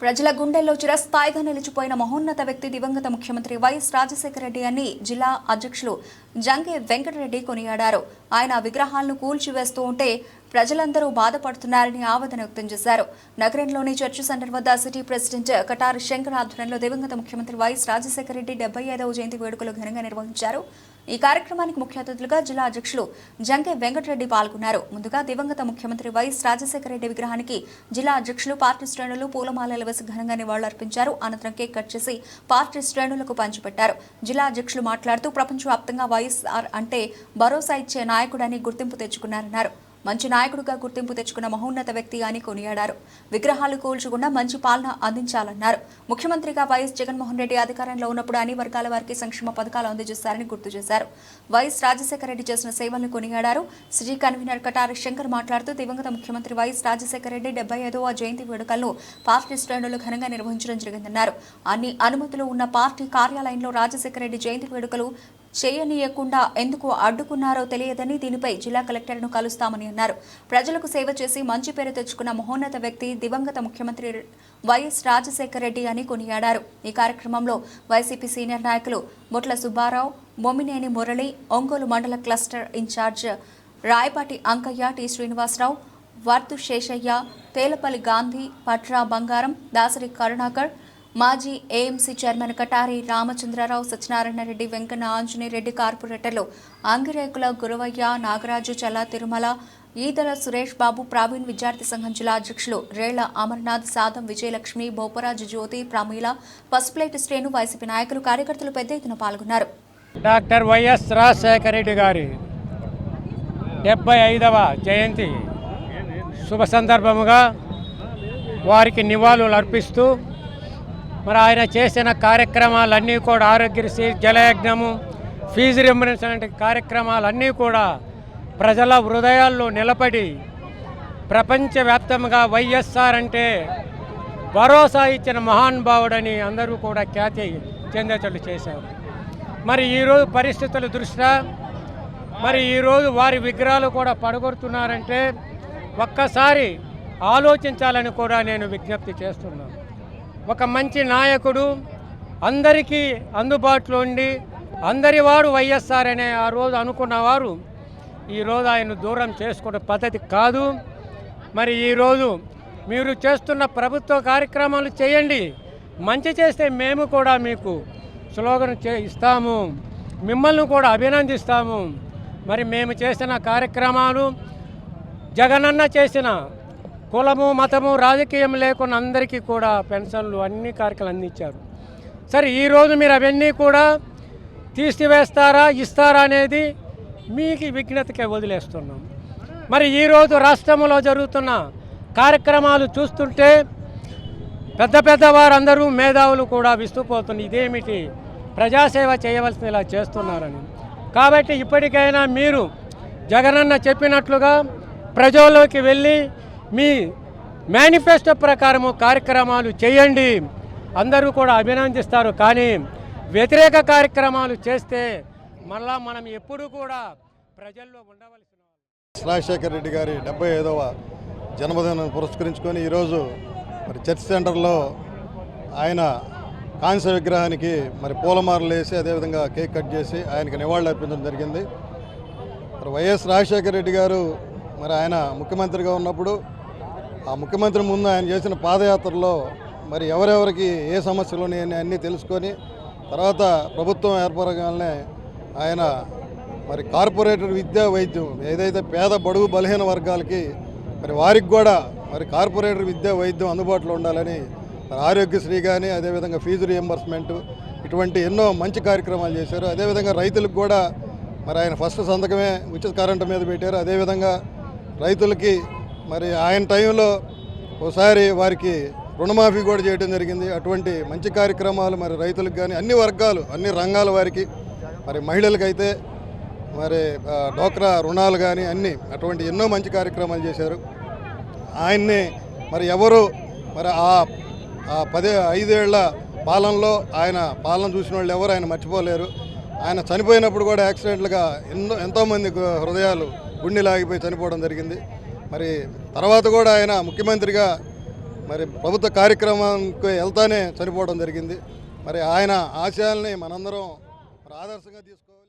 ప్రజల గుండెల్లో చిరస్థాయిగా నిలిచిపోయిన మహోన్నత వ్యక్తి దివంగత ముఖ్యమంత్రి వైఎస్ రాజశేఖర రెడ్డి అని జిల్లా అధ్యక్షులు జంగే వెంకటరెడ్డి కొనియాడారు. ఆయన విగ్రహాలను కూల్చివేస్తూ ఉంటే ప్రజలందరూ బాధపడుతున్నారని ఆవేదన వ్యక్తం చేశారు. నగరంలోని చర్చి సెంటర్ వద్ద సిటీ ప్రెసిడెంట్ కటారు శంకర్ ఆధ్వర్యంలో దివంగత ముఖ్యమంత్రి వైఎస్ రాజశేఖర రెడ్డి డెబ్బై ఐదవ జయంతి వేడుకలు ఘనంగా నిర్వహించారు. ఈ కార్యక్రమానికి ముఖ్య అతిథులుగా జిల్లా అధ్యక్షులు జంకే వెంకటరెడ్డి పాల్గొన్నారు. ముందుగా దివంగత ముఖ్యమంత్రి వైఎస్ రాజశేఖర రెడ్డి విగ్రహానికి జిల్లా అధ్యక్షులు పార్టీ శ్రేణులు పూలమాలలు వేసి ఘనంగా నివాళులర్పించారు. అనంతరం కేక్ కట్ చేసి పార్టీ శ్రేణులకు పంచిపెట్టారు. జిల్లా అధ్యక్షులు మాట్లాడుతూ ప్రపంచవ్యాప్తంగా వైఎస్ఆర్ అంటే భరోసా ఇచ్చే నాయకుడని గుర్తింపు తెచ్చుకున్నారన్నారు. మంచి నాయకుడిగా గుర్తింపు తెచ్చుకున్న మహోన్నత వ్యక్తి అని కొనియాడారు. విగ్రహాలు కూల్చకుండా మంచి పాలన అందించాలన్నారు. ముఖ్యమంత్రిగా వైఎస్ జగన్మోహన్ రెడ్డి అధికారంలో ఉన్నప్పుడు అన్ని వర్గాల వారికి సంక్షేమ పథకాలు అందజేశారని గుర్తు చేశారు. వైఎస్ రాజశేఖర రెడ్డి చేసిన సేవలను కొనియాడారు. సిటీ కన్వీనర్ కటారి శంకర్ మాట్లాడుతూ దివంగత ముఖ్యమంత్రి వైఎస్ రాజశేఖర రెడ్డి డెబ్బై ఐదవ జయంతి వేడుకలను పార్టీ శ్రేణులు ఘనంగా నిర్వహించడం జరిగిందన్నారు. అన్ని అనుమతులు ఉన్న పార్టీ కార్యాలయంలో రాజశేఖర రెడ్డి జయంతి వేడుకలు చేయనీయకుండా ఎందుకు అడ్డుకున్నారో తెలియదని దీనిపై జిల్లా కలెక్టర్ను కలుస్తామని అన్నారు. ప్రజలకు సేవ చేసి మంచి పేరు తెచ్చుకున్న మహోన్నత వ్యక్తి దివంగత ముఖ్యమంత్రి వైఎస్ రాజశేఖర రెడ్డి అని కొనియాడారు. ఈ కార్యక్రమంలో వైసీపీ సీనియర్ నాయకులు బొట్ల సుబ్బారావు బొమ్మినేని మురళి ఒంగోలు మండల cluster in-charge Rayapati Ankaiah T Srinivasarao Varthu Seshaiah Telapalli Gandhi Patra Bangaram Dasari Karunakar మాజీ ఏఎంసీ చైర్మన్ కటారి రామచంద్రరావు సత్యనారాయణ రెడ్డి వెంకన్న ఆంజనేయరెడ్డి కార్పొరేటర్లు ఆంగిరేకుల గురవయ్య నాగరాజు చల్ల తిరుమల ఈదర సురేష్ బాబు ప్రావీణ్ విద్యార్థి సంఘం జిల్లా అధ్యక్షులు రేళ్ళ అమర్నాథ్ సాదం విజయలక్ష్మి బోపరాజు జ్యోతి ప్రమీల పసుపులేటి శ్రేణు వైసీపీ నాయకులు కార్యకర్తలు పెద్ద ఎత్తున పాల్గొన్నారు. డాక్టర్ వైఎస్ రాజశేఖర రెడ్డి గారి డెబ్బై ఐదవ జయంతి శుభ సందర్భముగా వారికి నివాళులు అర్పిస్తూ మరి ఆయన చేసిన కార్యక్రమాలన్నీ కూడా ఆరోగ్యశ్రీ జలయజ్ఞము ఫీజు రింబరెన్స్ లాంటి కార్యక్రమాలన్నీ కూడా ప్రజల హృదయాల్లో నిలబడి ప్రపంచవ్యాప్తంగా వైఎస్ఆర్ అంటే భరోసా ఇచ్చిన మహానుభావుడని అందరూ కూడా ఖ్యాతి చెందేటట్లు చేశారు. మరి ఈరోజు పరిస్థితుల దృష్ట్యా మరి ఈరోజు వారి విగ్రహాలు కూడా పడగొడుతున్నారంటే ఒక్కసారి ఆలోచించాలని కూడా నేను విజ్ఞప్తి చేస్తున్నాను. ఒక మంచి నాయకుడు అందరికీ అందుబాటులో ఉండి అందరి వాడు వైఎస్ఆర్ అనే ఆ రోజు అనుకున్నవారు ఈరోజు ఆయన దూరం చేసుకునే పద్ధతి కాదు. మరి ఈరోజు మీరు చేస్తున్న ప్రభుత్వ కార్యక్రమాలు చేయండి. మంచి చేస్తే మేము కూడా మీకు స్లోగన్ చే ఇస్తాము. మిమ్మల్ని కూడా అభినందిస్తాము. మరి మేము చేసిన కార్యక్రమాలు జగనన్న చేసిన కులము మతము రాజకీయం లేకుండా అందరికీ కూడా పెన్షన్లు అన్ని కార్యక్రమాలు అందించారు. సరే ఈరోజు మీరు అవన్నీ కూడా తీసివేస్తారా ఇస్తారా అనేది మీకు విజ్ఞతకే వదిలేస్తున్నాం. మరి ఈరోజు రాష్ట్రంలో జరుగుతున్న కార్యక్రమాలు చూస్తుంటే పెద్ద పెద్ద వారందరూ మేధావులు కూడా విస్తుపోతుంది ఇదేమిటి? ప్రజాసేవ చేయవలసిన ఇలా చేస్తున్నారని. కాబట్టి ఇప్పటికైనా మీరు జగనన్న చెప్పినట్లుగా ప్రజల్లోకి వెళ్ళి మీ మేనిఫెస్టో ప్రకారము కార్యక్రమాలు చేయండి. అందరూ కూడా అభినందిస్తారు. కానీ వ్యతిరేక కార్యక్రమాలు చేస్తే మళ్ళా మనం ఎప్పుడు కూడా ప్రజల్లో ఉండవలసిన రాజశేఖర రెడ్డి గారి డెబ్బై ఐదవ జన్మదినం పురస్కరించుకొని ఈరోజు మరి చర్చ్ సెంటర్లో ఆయన కాంస్య విగ్రహానికి మరి పూలమారలు వేసి అదేవిధంగా కేక్ కట్ చేసి ఆయనకి నివాళులు అర్పించడం జరిగింది. మరి వైఎస్ రాజశేఖర రెడ్డి గారు మరి ఆయన ముఖ్యమంత్రిగా ఉన్నప్పుడు ఆ ముఖ్యమంత్రి ముందు ఆయన చేసిన పాదయాత్రలో మరి ఎవరెవరికి ఏ సమస్యలు ఉన్నాయని అన్నీ తెలుసుకొని తర్వాత ప్రభుత్వం ఏర్పడగానే ఆయన మరి కార్పొరేటర్ విద్యా వైద్యం ఏదైతే పేద బడుగు బలహీన వర్గాలకి మరి వారికి కూడా మరి కార్పొరేటర్ విద్యా వైద్యం అందుబాటులో ఉండాలని మరి ఆరోగ్యశ్రీ కానీ అదేవిధంగా ఫీజు రియంబర్స్మెంట్ ఇటువంటి ఎన్నో మంచి కార్యక్రమాలు చేశారు. అదేవిధంగా రైతులకు కూడా మరి ఆయన ఫస్ట్ సంతకమే ఉచిత కరెంటు మీద పెట్టారు. అదేవిధంగా రైతులకి మరి ఆయన టైంలో ఒకసారి వారికి రుణమాఫీ కూడా చేయడం జరిగింది. అటువంటి మంచి కార్యక్రమాలు మరి రైతులకు కానీ అన్ని వర్గాలు అన్ని రంగాల వారికి మరి మహిళలకైతే మరి డోక్రా రుణాలు కానీ అన్ని అటువంటి ఎన్నో మంచి కార్యక్రమాలు చేశారు. ఆయన్ని మరి ఎవరు మరి ఆ ఆ పదే ఐదేళ్ళ పాలనలో ఆయన పాలన చూసిన వాళ్ళు ఎవరు ఆయన మర్చిపోలేరు. ఆయన చనిపోయినప్పుడు కూడా యాక్సిడెంట్లుగా ఎన్నో ఎంతోమంది హృదయాలు గుండె లాగిపోయి చనిపోవడం జరిగింది. మరి తర్వాత కూడా ఆయన ముఖ్యమంత్రిగా మరి ప్రభుత్వ కార్యక్రమానికి వెళ్తానే చనిపోవడం జరిగింది. మరి ఆయన ఆశయాల్ని మనందరం ఆదర్శంగా తీసుకోవాలి.